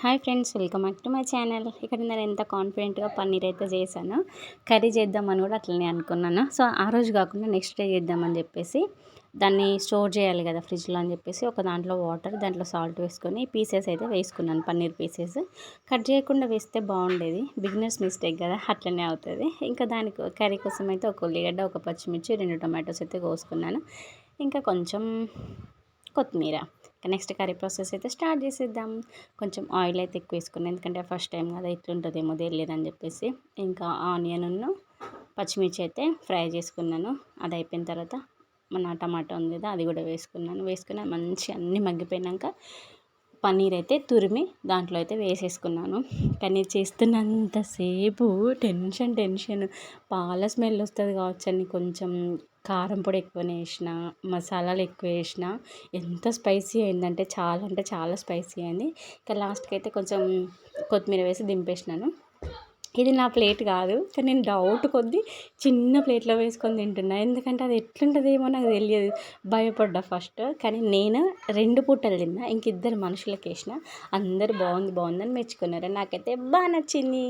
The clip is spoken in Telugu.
Hi friends welcome back to my channel. ఇక్కడ నేను ఎంత కాన్ఫిడెంట్గా పన్నీర్ అయితే చేశాను కర్రీ చేద్దామని కూడా అట్లనే అనుకున్నాను. సో ఆ రోజు కాకుండా నెక్స్ట్ డే చేద్దామని చెప్పేసి దాన్ని స్టోర్ చేయాలి కదా ఫ్రిడ్జ్లో అని చెప్పేసి ఒక దాంట్లో వాటర్ దాంట్లో సాల్ట్ వేసుకొని పీసెస్ అయితే వేసుకున్నాను పన్నీర్ పీసెస్. కట్ చేయకుండా వేస్తే బాగుండేది. బిగినర్స్ మిస్టేక్ కదా అట్లనే అవుతుంది. ఇంకా దానికి కర్రీ కోసం అయితే ఒక ఉల్లిగడ్డ ఒక పచ్చిమిర్చి రెండు టొమాటోస్ అయితే కోసుకున్నాను. ఇంకా కొంచెం కొత్తిమీర. నెక్స్ట్ కర్రీ ప్రాసెస్ అయితే స్టార్ట్ చేసేద్దాం. కొంచెం ఆయిల్ అయితే ఎక్కువ వేసుకున్నాను. ఎందుకంటే ఫస్ట్ టైం కదా ఎట్లుంటుందేమో తెలియదని చెప్పేసి. ఇంకా ఆనియన్ పచ్చిమిర్చి అయితే ఫ్రై చేసుకున్నాను. అది అయిపోయిన తర్వాత మన టమాటా ఉంది కదా అది కూడా వేసుకున్నాను. వేసుకున్నాను మంచి అన్నీ మగ్గిపోయినాక పన్నీర్ అయితే తురిమి దాంట్లో అయితే వేసేసుకున్నాను. కానీ చేస్తున్నంతసేపు టెన్షన్ టెన్షన్. పాల స్మెల్ వస్తుంది కావచ్చు అని కొంచెం కారం పొడి ఎక్కువనే వేసిన మసాలాలు ఎక్కువ వేసిన ఎంత స్పైసీ అయిందంటే చాలా అంటే చాలా స్పైసీ అయింది. ఇంకా లాస్ట్కి అయితే కొంచెం కొత్తిమీర వేసి దింపేసినాను. ఇది నా ప్లేట్ కాదు కానీ నేను డౌట్ కొద్దీ చిన్న ప్లేట్లో వేసుకొని తింటున్నా. ఎందుకంటే అది ఎట్లుంటుందేమో నాకు తెలియదు. భయపడ్డా ఫస్ట్ కానీ నేను రెండు పూటలు తిన్నా. ఇంక ఇద్దరు మనుషులకి వేసిన అందరు బాగుంది బాగుందని మెచ్చుకున్నారు. నాకైతే బాగా నచ్చింది.